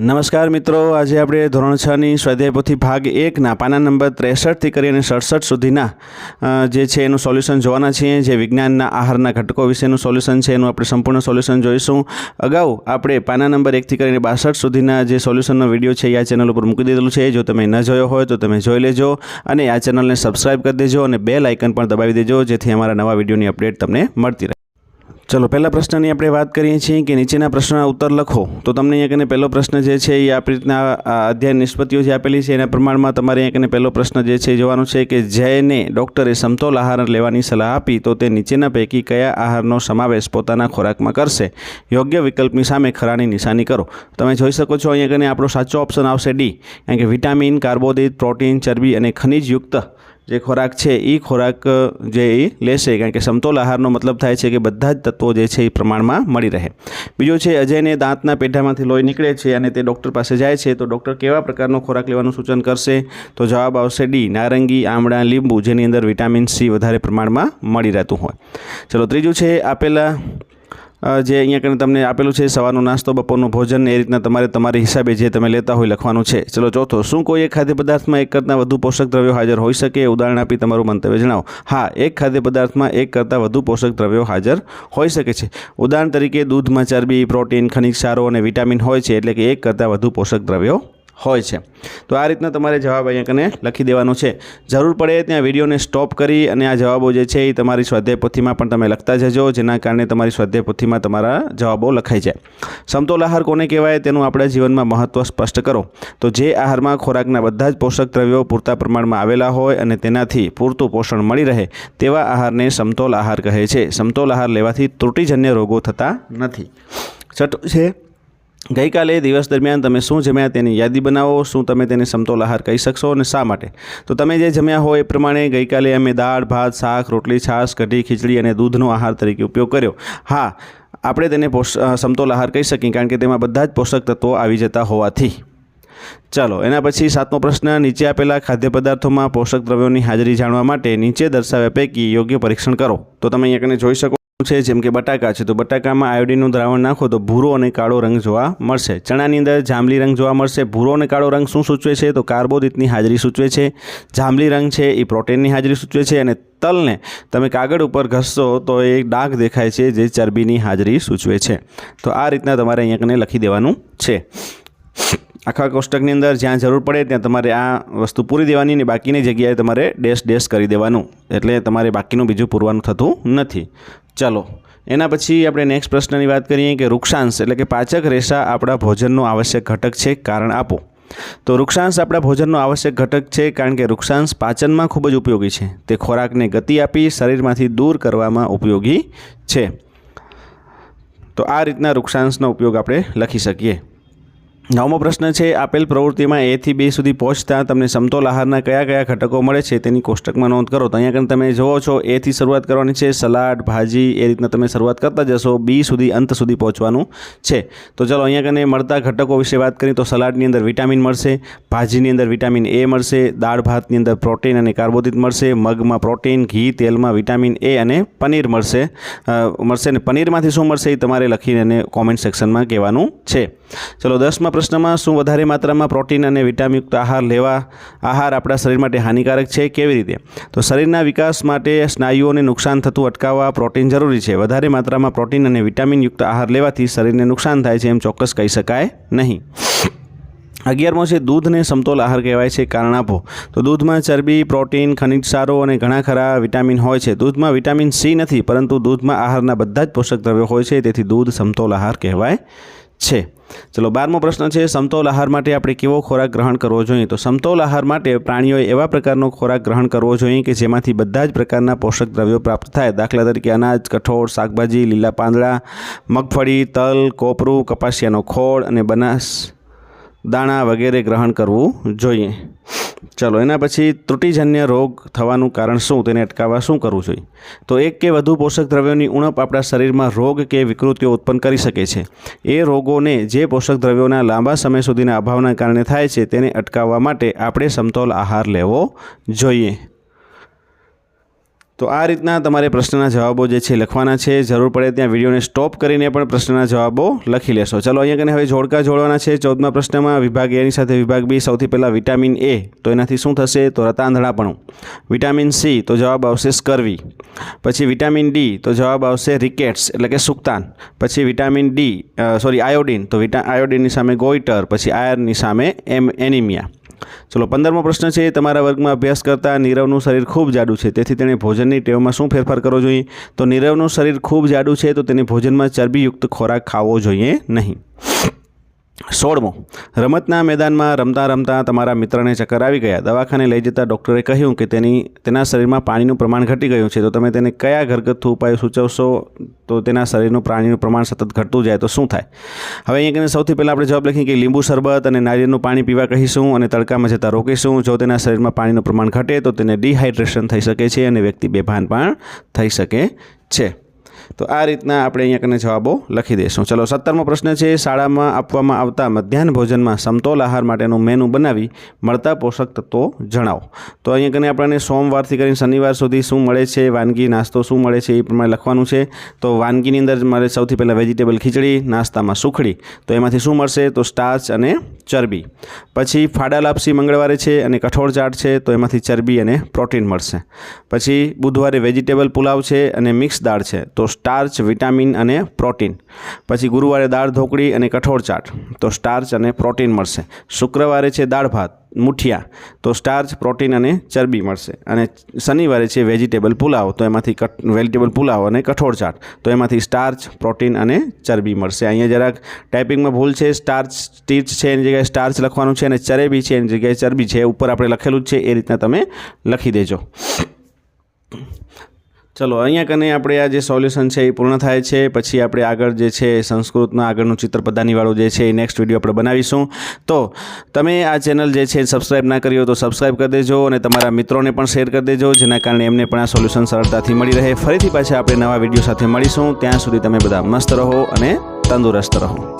નમસ્કાર મિત્રો, આજે આપણે ધોરણ છની સ્વાધ્યાય પોથી ભાગ એકના પાના નંબર ત્રેસઠથી કરીને સડસઠ સુધીના જે છે એનું સોલ્યુશન જોવાના છીએ, જે વિજ્ઞાનના આહારના ઘટકો વિશેનું સોલ્યુશન છે એનું આપણે સંપૂર્ણ સોલ્યુશન જોઈશું. અગાઉ આપણે પાના નંબર એકથી કરીને બાસઠ સુધીના જે સોલ્યુશનનો વીડિયો છે એ આ ચેનલ ઉપર મૂકી દીધેલું છે. જો તમે ન જોયો હોય તો તમે જોઈ લેજો અને આ ચેનલને સબસ્ક્રાઈબ કરી દેજો અને બે લાઇકન પણ દબાવી દેજો જેથી અમારા નવા વિડીયોની અપડેટ તમને મળતી રહે. ચલો, પહેલા પ્રશ્નની આપણે વાત કરીએ છીએ કે નીચેના પ્રશ્નના ઉત્તર લખો. તો તમને અહીંયા કને પહેલો પ્રશ્ન જે છે એ આપણી રીતના અધ્યયન નિષ્પત્તિઓ જે આપેલી છે એના પ્રમાણમાં તમારે અહીંયા કને પહેલો પ્રશ્ન જે છે જોવાનો છે કે જયને ડૉક્ટરે સમતોલ આહાર લેવાની સલાહ આપી તો તે નીચેના પૈકી કયા આહારનો સમાવેશ પોતાના ખોરાકમાં કરશે? યોગ્ય વિકલ્પની સામે ખરાની નિશાની કરો. તમે જોઈ શકો છો અહીંયા કને આપણો સાચો ઓપ્શન આવશે ડી. કારણ કે વિટામિન કાર્બોદિત પ્રોટીન ચરબી અને ખનિજયુક્ત જે ખોરાક છે એ ખોરાક જે એ લેશે, કારણ કે સમતોલ આહારનો મતલબ થાય છે કે બધા જ તત્વો જે છે એ પ્રમાણમાં મળી રહે. બીજું છે, અજયને દાંતના પેઢામાંથી લોહી નીકળે છે અને તે ડૉક્ટર પાસે જાય છે, તો ડૉક્ટર કેવા પ્રકારનો ખોરાક લેવાનું સૂચન કરશે? તો જવાબ આવશે ડી, નારંગી, આમળા, લીંબુ, જેની અંદર વિટામિન સી વધારે પ્રમાણમાં મળી રહેતું હોય. ચલો, ત્રીજું છે, આપેલા જે અહીંયા કરીને તમને આપેલું છે, સવારનો નાસ્તો, બપોરનું ભોજન, એ રીતના તમારે તમારી હિસાબે જે તમે લેતા હોય લખવાનું છે. ચલો, ચોથો, શું કોઈ એક ખાદ્ય પદાર્થમાં એક કરતાં વધુ પોષક દ્રવ્યો હાજર હોઈ શકે? ઉદાહરણ આપી તમારું મંતવ્ય જણાવો. હા, એક ખાદ્ય પદાર્થમાં એક કરતાં વધુ પોષક દ્રવ્યો હાજર હોઈ શકે છે. ઉદાહરણ તરીકે દૂધમાં ચરબી પ્રોટીન, ખનિજ, સારો અને વિટામિન હોય છે, એટલે કે એક કરતાં વધુ પોષક દ્રવ્યો હોય છે. તો આ રીતના તમારે જવાબ અહીંયા કને લખી દેવાનો છે. જરૂર પડે ત્યાં વિડીયોને સ્ટોપ કરી અને આ જવાબો જે છે એ તમારી સ્વાધ્યાય પોથીમાં પણ તમે લખતા જજો, જેના કારણે તમારી સ્વાધ્યાય પોથીમાં તમારા જવાબો લખાઈ જાય. સમતોલ આહાર કોને કહેવાય તેનું આપણા જીવનમાં મહત્ત્વ સ્પષ્ટ કરો. તો જે આહારમાં ખોરાકના બધા જ પોષક દ્રવ્યો પૂરતા પ્રમાણમાં આવેલા હોય અને તેનાથી પૂરતું પોષણ મળી રહે, તેવા આહારને સમતોલ આહાર કહે છે. સમતોલ આહાર લેવાથી ત્રુટિજન્ય રોગો થતા નથી. છઠ્ઠું છે ગઈકાલે દિવસ દરમિયાન તમે શું જમ્યા તેની યાદી બનાવો, શું તમે તેને સમતોલ આહાર કહી શકશો અને શા માટે? તો તમે જે જમ્યા હોય એ પ્રમાણે ગઈકાલે અમે દાળ, ભાત, શાક, રોટલી, છાશ, કઢી, ખીચડી અને દૂધનો આહાર તરીકે ઉપયોગ કર્યો. હા, આપણે તેને સમતોલ આહાર કહી શકીએ કારણ કે તેમાં બધા જ પોષક તત્વો આવી જતા હોવાથી. ચાલો, એના પછી સાતમો પ્રશ્ન, નીચે આપેલા ખાદ્ય પદાર્થોમાં પોષક દ્રવ્યોની હાજરી જાણવા માટે નીચે દર્શાવ્યા પૈકી યોગ્ય પરીક્ષણ કરો. તો તમે અહીંયા કને જોઈ શકો છે, જેમ કે બટાકા છે, તો બટાકામાં આયોડિનનું દ્રાવણ નાખો તો ભૂરો અને કાળો રંગ જોવા મળશે. ચણાની અંદર જાંબલી રંગ જોવા મળશે. ભૂરો અને કાળો રંગ શું સૂચવે છે? તો કાર્બોદિતની હાજરી સૂચવે છે. જાંબલી રંગ છે, એ પ્રોટીનની હાજરી સૂચવે છે અને તલને તમે કાગળ ઉપર ઘસશો તો એ ડાઘ દેખાય છે, જે ચરબીની હાજરી સૂચવે છે. તો આ રીતના તમારે અહીંયા લખી દેવાનું છે. આખા કોષ્ટકની અંદર જ્યાં જરૂર પડે ત્યાં તમારે આ વસ્તુ પૂરી દેવાની ને બાકીની જગ્યાએ તમારે ડેશ ડેશ કરી દેવાનું. એટલે તમારે બાકીનું બીજું પૂરવાનું થતું નથી. ચાલો, એના પછી આપણે નેક્સ્ટ પ્રશ્નની વાત કરીએ કે વૃક્ષાંશ એટલે કે પાચક રેસા આપણા ભોજનનો આવશ્યક ઘટક છે, કારણ આપો. તો વૃક્ષાંશ આપણા ભોજનનો આવશ્યક ઘટક છે, કારણ કે વૃક્ષાંશ પાચનમાં ખૂબ જ ઉપયોગી છે. તે ખોરાકને ગતિ આપી શરીરમાંથી દૂર કરવામાં ઉપયોગી છે. તો આ રીતના વૃક્ષાંશનો ઉપયોગ આપણે લખી શકીએ. નવમો પ્રશ્ન છે, આપેલ પ્રવૃત્તિમાં એથી બે સુધી પહોંચતા તમને સમતોલ આહારના કયા કયા ઘટકો મળે છે તેની કોષ્ટકમાં નોંધ કરો. તો અહીંયા આગળ તમે જુઓ છો એથી શરૂઆત કરવાની છે, સલાડ, ભાજી, એ રીતના તમે શરૂઆત કરતા જશો બી સુધી અંત સુધી પહોંચવાનું છે. તો ચલો અહીંયા કને મળતા ઘટકો વિશે વાત કરીએ તો સલાડની અંદર વિટામિન મળશે, ભાજીની અંદર વિટામિન એ મળશે, દાળ ભાતની અંદર પ્રોટીન અને કાર્બોદિત મળશે, મગમાં પ્રોટીન, ઘી, તેલમાં વિટામિન એ અને પનીર મળશે. મળશે અને પનીરમાંથી શું મળશે એ તમારે લખીને કોમેન્ટ સેક્શનમાં કહેવાનું છે. ચલો દસમા પ્રશ્નમાં શું વધારે માત્રામાં પ્રોટીન અને વિટામિનયુક્ત આહાર લેવા, આહાર આપણા શરીર માટે હાનિકારક છે, કેવી રીતે? તો શરીરના વિકાસ માટે સ્નાયુઓને નુકસાન થતું અટકાવવા પ્રોટીન જરૂરી છે. વધારે માત્રામાં પ્રોટીન અને વિટામિનયુક્ત આહાર લેવાથી શરીરને નુકસાન થાય છે એમ ચોક્કસ કહી શકાય નહીં. અગિયારમો છે, દૂધને સમતોલ આહાર કહેવાય છે કારણ આપો તો દૂધમાં ચરબી, પ્રોટીન, ખનિજ ક્ષારો અને ઘણા ખરા વિટામિન હોય છે. દૂધમાં વિટામિન સી નથી, પરંતુ દૂધમાં આહારના બધા જ પોષક દ્રવ્યો હોય છે, તેથી દૂધ સમતોલ આહાર કહેવાય છે. ચલો, બારમો પ્રશ્ન છે, સમતોલ આહાર માટે આપણે કેવો ખોરાક ગ્રહણ કરવો જોઈએ? તો સમતોલ આહાર માટે પ્રાણીઓએ એવા પ્રકારનો ખોરાક ગ્રહણ કરવો જોઈએ કે જેમાંથી બધા જ પ્રકારના પોષક દ્રવ્યો પ્રાપ્ત થાય? દાખલા તરીકે અનાજ, કઠોળ, શાકભાજી, લીલા પાંદડા, મગફળી, તલ, કોપરું, કપાસિયાનો ખોળ અને બનાસ, દાણા વગેરે ગ્રહણ કરવું જોઈએ. ચલો, એના પછી ત્રુટિજન્ય રોગ થવાનું કારણ શું? તેને અટકાવવા શું કરવું જોઈએ? તો એક કે વધુ પોષક દ્રવ્યોની ઉણપ આપણા શરીરમાં રોગ કે વિકૃતિઓ ઉત્પન્ન કરી શકે છે. એ રોગોને જે પોષક દ્રવ્યોના લાંબા સમય સુધીના અભાવના કારણે થાય છે, તેને અટકાવવા માટે આપણે સમતોલ આહાર લેવો જોઈએ. તો આ રીતના તમારે પ્રશ્નના જવાબો જે છે લખવાના છે. જરૂર પડે ત્યાં વિડીયોને સ્ટોપ કરીને પણ પ્રશ્નના જવાબો લખી લેશો. ચલો અહીંયા કને હવે જોડકા જોડવાના છે. ચૌદમા પ્રશ્નમાં વિભાગ એની સાથે વિભાગ બી સૌથી પહેલાં વિટામિન એ તો એનાથી શું થશે? તો રતાંધળાપણું. વિટામિન સી તો જવાબ આવશે સ્કર્વી. પછી વિટામિન ડી તો જવાબ આવશે રિકેટ્સ, એટલે કે સુક્તાન. પછી વિટામિન ડી સોરી આયોડિન, તો વિટા, આયોડિનની સામે ગોઈટર, પછી આયરની સામે એમ, એનિમિયા. ચલો, પંદરમો પ્રશ્ન છે, તમારા વર્ગમાં અભ્યાસ કરતા નીરવનું શરીર ખૂબ જાડું છે, તેથી તેણે ભોજનની ટેવમાં શું ફેરફાર કરવો જોઈએ? તો નીરવનું શરીર ખૂબ જાડું છે, તો તેને ભોજનમાં ચરબીયુક્ત ખોરાક ખાવો જોઈએ નહીં. સોળમો. રમતના મેદાનમાં રમતા રમતા તમારા મિત્રને ચક્કર આવી ગયા. દવાખાને લઈ જતા ડૉક્ટરે કહ્યું કે તેની, તેના શરીરમાં પાણીનું પ્રમાણ ઘટી ગયું છે. તો તમે તેને કયા ઘરગથ્થુ ઉપાય સૂચવશો? તો તેના શરીરનું પાણીનું પ્રમાણ સતત ઘટતું જાય તો શું થાય? હવે અહીંયા કહીને સૌથી પહેલાં આપણે જવાબ લખીએ કે લીંબુ શરબત અને નારિયેળનું પાણી પીવા કહીશું અને તડકામાં જતાં રોકીશું. જો તેના શરીરમાં પાણીનું પ્રમાણ ઘટે તો તેને ડિહાઇડ્રેશન થઈ શકે છે અને વ્યક્તિ બેભાન પણ થઈ શકે છે. તો આ રીતના આપણે અહીંયા કને જવાબો લખી દઈશું. ચલો, સત્તરમો પ્રશ્ન છે, શાળામાં આપવામાં આવતા મધ્યાહન ભોજનમાં સમતોલ આહાર માટેનું મેનુ બનાવી મળતા પોષક તત્વો જણાવો. તો અહીંયા કને આપણને સોમવારથી કરીને શનિવાર સુધી શું મળે છે, વાનગી, નાસ્તો શું મળે છે એ પ્રમાણે લખવાનું છે. તો વાનગીની અંદર મારે સૌથી પહેલાં વેજીટેબલ ખીચડી, નાસ્તામાં સુખડી. તો એમાંથી શું મળશે? તો સ્ટાર્ચ અને ચરબી. પછી ફાડા લાપસી મંગળવારે છે અને કઠોળ ચાટ છે, તો એમાંથી ચરબી અને પ્રોટીન મળશે. પછી બુધવારે વેજીટેબલ પુલાવ છે અને મિક્સ દાળ છે. તો સ્ટાર્ચ, વિટામિન અને પ્રોટીન. પછી ગુરુવારે દાળ, ઢોકળી અને કઠોળ ચાટ. તો સ્ટાર્ચ અને પ્રોટીન મળશે. શુક્રવારે છે દાળ ભાત, મુઠિયા. તો સ્ટાર્ચ, પ્રોટીન અને ચરબી મળશે. અને શનિવારે છે વેજીટેબલ પુલાવ. તો એમાંથી વેજીટેબલ પુલાવ અને કઠોળ ચાટ. તો એમાંથી સ્ટાર્ચ, પ્રોટીન અને ચરબી મળશે. અહીંયા જરાક ટાઈપિંગમાં ભૂલ છે. સ્ટાર્ચ, સ્ટીચ છે એની જગ્યાએ સ્ટાર્ચ લખવાનું છે અને ચરેબી છે એની જગ્યાએ ચરબી છે. ઉપર આપણે લખેલું જ છે. એ રીતના તમે લખી દેજો. ચલો, અહીંયા કને આપણે આ જે સોલ્યુશન છે એ પૂર્ણ થાય છે. પછી આપણે આગળ જે છે સંસ્કૃતના આગળનું ચિત્ર પદાનીવાળું જે છે એ નેક્સ્ટ વીડિયો આપણે બનાવીશું. તો, તમે આ ચેનલ જે છે સબસ્ક્રાઈબ ના કરી તો સબસ્ક્રાઈબ કરી દેજો અને તમારા મિત્રોને પણ શેર કરી દેજો, જેના કારણે એમને પણ આ સોલ્યુશન સરળતાથી મળી રહે. ફરીથી પાછા આપણે નવા વીડિયો સાથે મળીશું. ત્યાં સુધી તમે બધા મસ્ત રહો અને તંદુરસ્ત રહો.